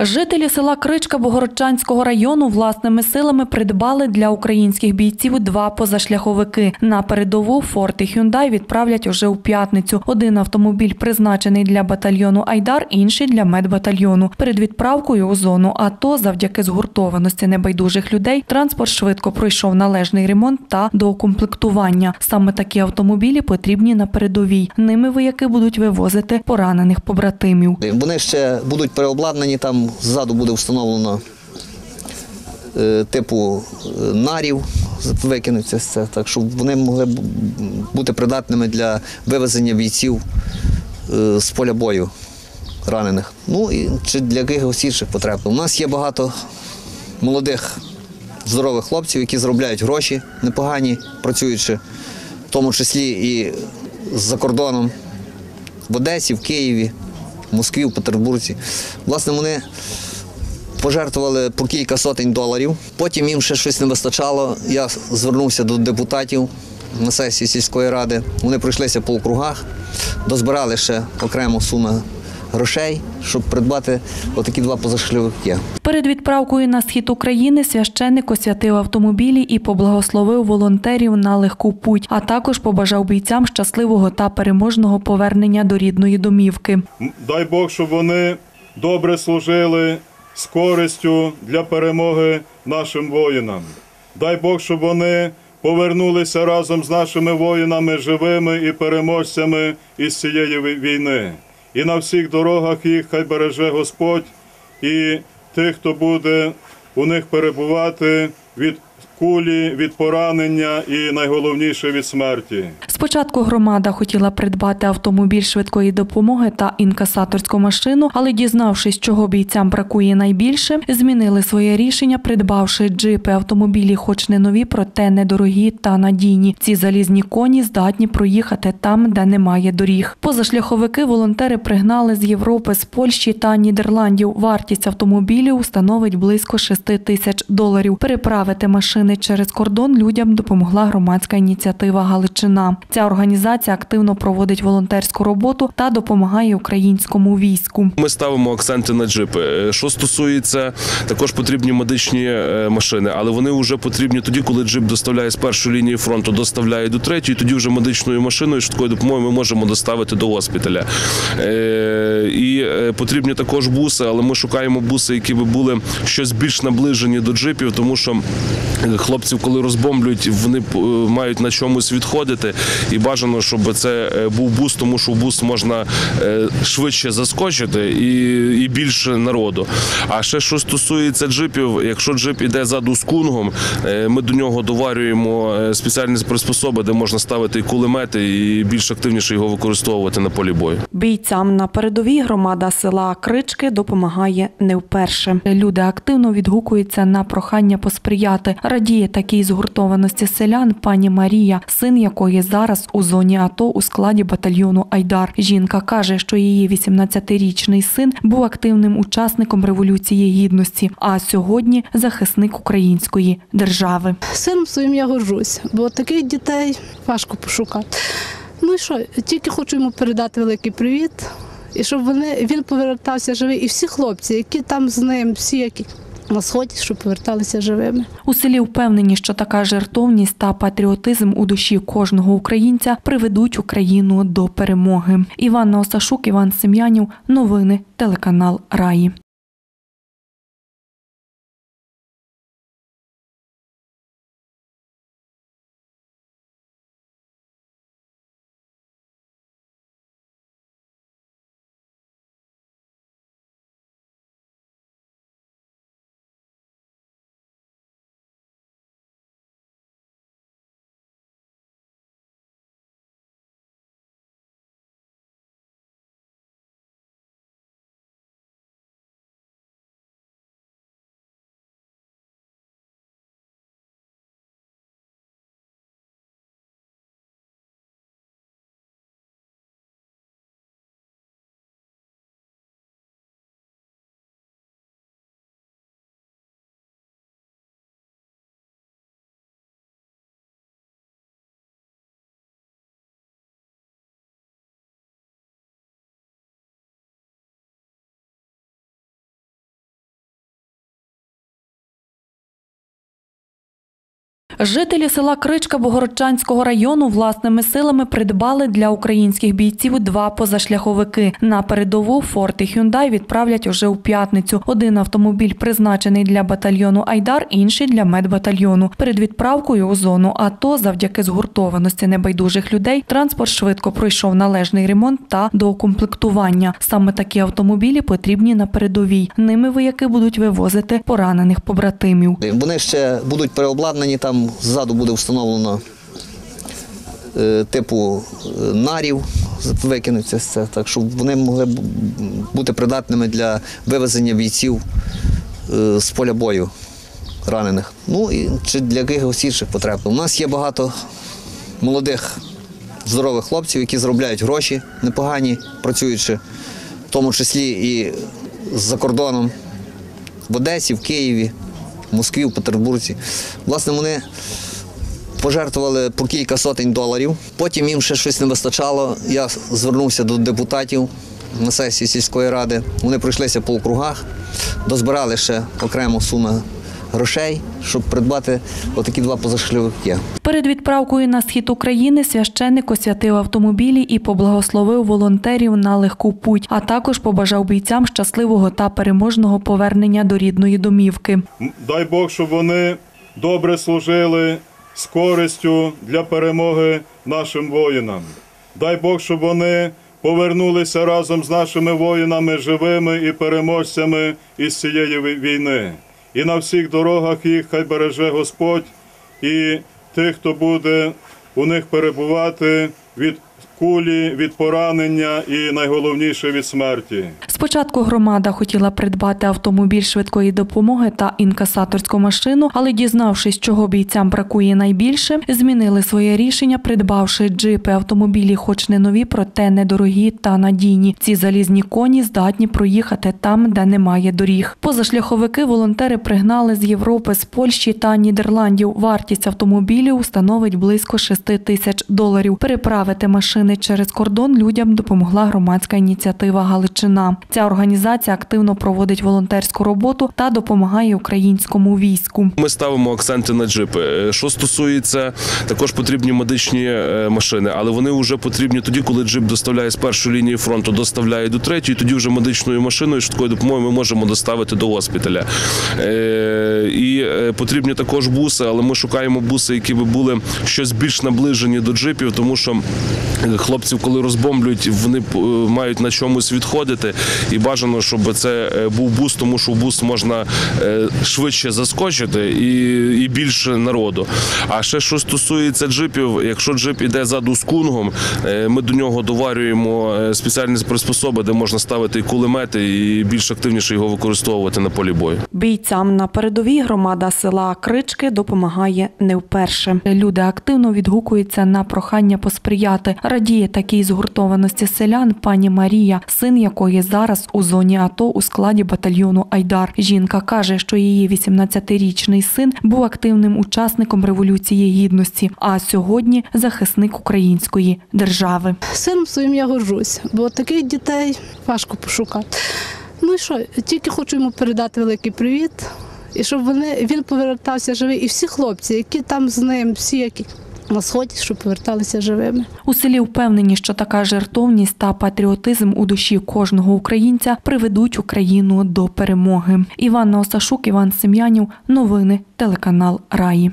Жителі села Кричка Богородчанського району власними силами придбали для українських бійців два позашляховики. На передову Форд і Хюндай відправлять уже у п'ятницю. Один автомобіль призначений для батальйону Айдар, інший для медбатальйону. Перед відправкою у зону АТО, завдяки згуртованості небайдужих людей, транспорт швидко пройшов належний ремонт та доукомплектування. Саме такі автомобілі потрібні на передовій. Ними вояки будуть вивозити поранених побратимів. Вони ще будуть переобладнані, там ззаду буде встановлено е, типу е, нарів, викинуться це, так щоб вони могли бути придатними для вивезення бійців е, з поля бою ранених. Ну і чи для якихось інших потреб. У нас є багато молодих здорових хлопців, які заробляють гроші непогані, працюючи, в тому числі і за кордоном в Одесі, в Києві, Москві, в Петербурзі. Власне, вони пожертвували по кілька сотень доларів. Потім їм ще щось не вистачало. Я звернувся до депутатів на сесії сільської ради. Вони пройшлися по округах, дозбирали ще окрему суму грошей, щоб придбати отакі два позашлювики. Перед відправкою на схід України священник освятив автомобілі і поблагословив волонтерів на легку путь, а також побажав бійцям щасливого та переможного повернення до рідної домівки. Дай Бог, щоб вони добре служили з користю для перемоги нашим воїнам. Дай Бог, щоб вони повернулися разом з нашими воїнами живими і переможцями із цієї війни. І на всіх дорогах їх хай береже Господь і тих, хто буде у них перебувати від кулі, від поранення і найголовніше від смерті. Спочатку громада хотіла придбати автомобіль швидкої допомоги та інкасаторську машину, але дізнавшись, чого бійцям бракує найбільше, змінили своє рішення, придбавши джипи. Автомобілі, хоч не нові, проте недорогі та надійні. Ці залізні коні здатні проїхати там, де немає доріг. Позашляховики волонтери пригнали з Європи, з Польщі та Нідерландів. Вартість автомобілів становить близько 6 тисяч доларів. Переправити машини через кордон людям допомогла громадська ініціатива Галичина. Ця організація активно проводить волонтерську роботу та допомагає українському війську. Ми ставимо акценти на джипи. Е, Що стосується, також потрібні медичні е, машини, але вони вже потрібні тоді, коли джип доставляє з першої лінії фронту, доставляє до третьої. Тоді вже медичною машиною швидкою допомогою ми можемо доставити до госпіталя. Е, І потрібні також буси, але ми шукаємо буси, які би були щось більш наближені до джипів, тому що хлопців, коли розбомблюють, вони е, мають на чомусь відходити. І бажано, щоб це е, був бус, тому що в бус можна е, швидше заскочити і, і більше народу. А ще що стосується джипів, якщо джип іде заду з кунгом, ми до нього доварюємо спеціальні приспособи, де можна ставити і кулемети, і більш активніше його використовувати на полі бою. Бійцям на передовій громада села Крички допомагає не вперше. Люди активно відгукуються на прохання посприяти. Радіє такій згуртованості селян пані Марія, син якої зараз у зоні АТО у складі батальйону Айдар. Жінка каже, що її 18-річний син був активним учасником революції гідності, а сьогодні захисник української держави. Сином своїм я горжусь, бо таких дітей важко пошукати. Ну і що, тільки хочу йому передати великий привіт, і щоб вони, він повертався живий, і всі хлопці, які там з ним, всі, які на сході, щоб поверталися живими. У селі впевнені, що така жертовність та патріотизм у душі кожного українця приведуть Україну до перемоги. Іванна Осашук, Іван Сем'янів. Новини. Телеканал Раї. Жителі села Кричка Богородчанського району власними силами придбали для українських бійців два позашляховики. На передову Форд і Хюндай відправлять уже у п'ятницю. Один автомобіль призначений для батальйону Айдар, інший для медбатальйону. Перед відправкою у зону АТО, завдяки згуртованості небайдужих людей, транспорт швидко пройшов належний ремонт та доукомплектування. Саме такі автомобілі потрібні на передовій. Ними вояки будуть вивозити поранених побратимів. Вони ще будуть переобладнані, там ззаду буде встановлено е, типу е, нарів, викинуться це, так щоб вони могли бути придатними для вивезення бійців е, з поля бою ранених. Ну і чи для якихось інших потреб. У нас є багато молодих здорових хлопців, які заробляють гроші непогані, працюючи, в тому числі і за кордоном в Одесі, в Києві, Москві, в Петербурзі. Власне, вони пожертвували по кілька сотень доларів. Потім їм ще щось не вистачало. Я звернувся до депутатів на сесії сільської ради. Вони пройшлися по округах, дозбирали ще окрему суму грошей, щоб придбати отакі два позашлювики. Перед відправкою на схід України священник освятив автомобілі і поблагословив волонтерів на легку путь, а також побажав бійцям щасливого та переможного повернення до рідної домівки. Дай Бог, щоб вони добре служили з користю для перемоги нашим воїнам. Дай Бог, щоб вони повернулися разом з нашими воїнами живими і переможцями із цієї війни. І на всіх дорогах їх хай береже Господь і тих, хто буде у них перебувати від кулі, від поранення і найголовніше від смерті. Спочатку громада хотіла придбати автомобіль швидкої допомоги та інкасаторську машину, але дізнавшись, чого бійцям бракує найбільше, змінили своє рішення, придбавши джипи. Автомобілі, хоч не нові, проте недорогі та надійні. Ці залізні коні здатні проїхати там, де немає доріг. Позашляховики волонтери пригнали з Європи, з Польщі та Нідерландів. Вартість автомобілів становить близько 6 тисяч доларів. Переправити машини через кордон людям допомогла громадська ініціатива Галичина. Ця організація активно проводить волонтерську роботу та допомагає українському війську. Ми ставимо акценти на джипи. Е, Що стосується, також потрібні медичні е, машини, але вони вже потрібні тоді, коли джип доставляє з першої лінії фронту, доставляє до третьої. Тоді вже медичною машиною швидкою допомогою ми можемо доставити до госпіталя. Е, І потрібні також буси, але ми шукаємо буси, які би були щось більш наближені до джипів, тому що хлопців, коли розбомблюють, вони мають на чомусь відходити. І бажано, щоб це е, був бус, тому що в бус можна е, швидше заскочити і, і більше народу. А ще що стосується джипів, якщо джип іде ззаду з кунгом, е, ми до нього доварюємо спеціальні приспособи, де можна ставити і кулемети, і більш активніше його використовувати на полі бою. Бійцям на передовій громада села Крички допомагає не вперше. Люди активно відгукуються на прохання посприяти. Радіє такій згуртованості селян пані Марія, син якої зараз у зоні АТО у складі батальйону Айдар. Жінка каже, що її 18-річний син був активним учасником революції гідності, а сьогодні захисник української держави. Сином своїм я горжусь, бо таких дітей важко пошукати. Ну і що, тільки хочу йому передати великий привіт, і щоб вони, він повертався живий, і всі хлопці, які там з ним, всі, які на сході, щоб поверталися живими. У селі впевнені, що така жертовність та патріотизм у душі кожного українця приведуть Україну до перемоги. Іванна Осашук, Іван Сем'янів. Новини телеканал Раї.